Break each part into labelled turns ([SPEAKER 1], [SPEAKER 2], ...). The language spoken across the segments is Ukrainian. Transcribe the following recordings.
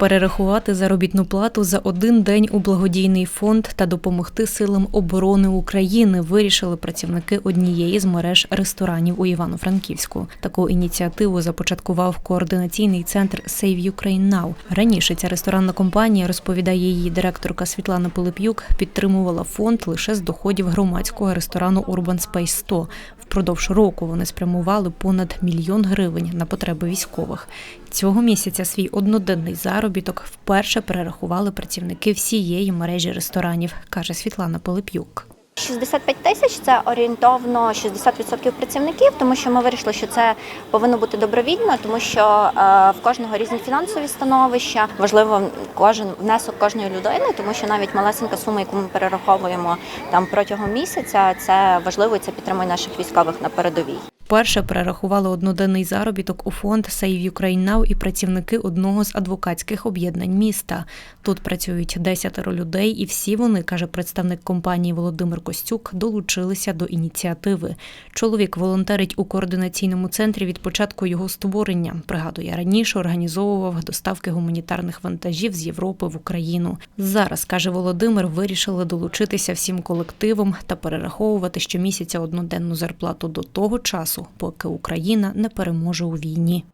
[SPEAKER 1] перерахувати заробітну плату за один день у благодійний фонд та допомогти силам оборони України. Вирішили працівники однієї з мереж ресторанів у Івано-Франківську. Таку ініціативу започаткував координаційний центр Save Ukraine Now. Раніше ця ресторанна компанія, розповідає її директорка Світлана Пилип'юк, підтримувала фонд лише з доходів громадського ресторану Urban Space 100. Впродовж року вони спрямували понад мільйон гривень на потреби військових. Цього місяця свій одноденний заробіток вперше перерахували працівники всієї мережі ресторанів, каже Світлана Пилип'юк.
[SPEAKER 2] 65 тисяч це орієнтовно 60% працівників, тому що ми вирішили, що це повинно бути добровільно, тому що е, в кожного різні фінансові становища. Важливо кожен внесок кожної людини, тому що навіть малесенька сума, яку ми перераховуємо там протягом місяця, це важливо це підтримує наших військових на передовій.
[SPEAKER 1] Вперше перерахували одноденний заробіток у фонд Save Ukraine Now і працівники одного з адвокатських об'єднань міста. Тут працюють десятеро людей, і всі вони, каже представник компанії Володимир Костюк, долучилися до ініціативи. Чоловік волонтерить у координаційному центрі від початку його створення. Пригадує, раніше організовував доставки гуманітарних вантажів з Європи в Україну. Зараз каже Володимир, вирішили долучитися всім колективом та перераховувати щомісяця одноденну зарплату до того часу, поки Україна не переможе у війні.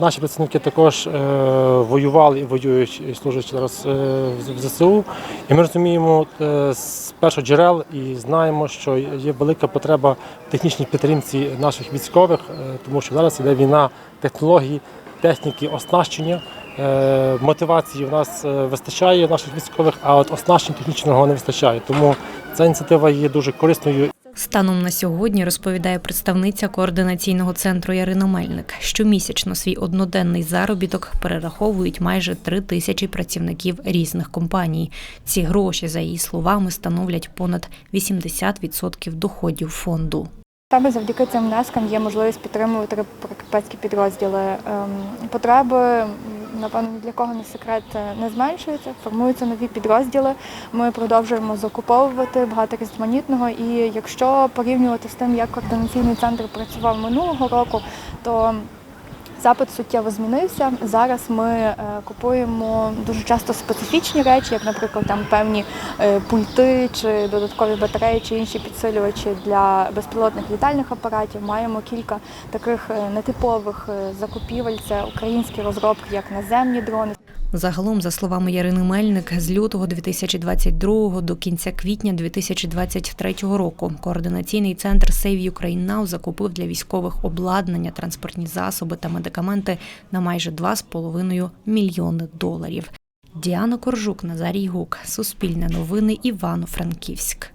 [SPEAKER 3] Наші працівники також е, воювали і воюють і служать зараз е, в ЗСУ. І ми розуміємо е, з перших джерел і знаємо, що є велика потреба в технічній підтримці наших військових, тому що зараз йде війна технологій, техніки, оснащення. Мотивації в нас вистачає наших військових, а от оснащення технічного не вистачає. Тому ця ініціатива є дуже корисною
[SPEAKER 1] Станом на сьогодні розповідає представниця координаційного центру Ярина Мельник. Щомісячно свій одноденний заробіток перераховують майже три тисячі працівників різних компаній. Ці гроші, за її словами, становлять понад 80% доходів фонду.
[SPEAKER 4] Саме завдяки цим внескам є можливість підтримувати прикарпатські підрозділи. Ем, Потреби, напевно, ні для кого не секрет, е, не зменшується. формуються нові підрозділи. Ми продовжуємо закуповувати багато різноманітного. І якщо порівнювати з тим, як координаційний центр працював минулого року, то Запит суттєво змінився. Зараз ми е, купуємо дуже часто специфічні речі, як, наприклад, там певні е, пульти чи додаткові батареї чи інші підсилювачі для безпілотних літальних апаратів. Маємо кілька таких е, нетипових закупівель. Це українські розробки, як наземні дрони.
[SPEAKER 1] Загалом, за словами Ярини Мельник, з лютого 2022 до кінця квітня 2023 року координаційний центр Save Ukraine Now закупив для військових обладнання, транспортні засоби та медикаменти на майже 2,5 мільйони доларів. Діана Коржук, Назарій Гук, Суспільне новини, Івано-Франківськ.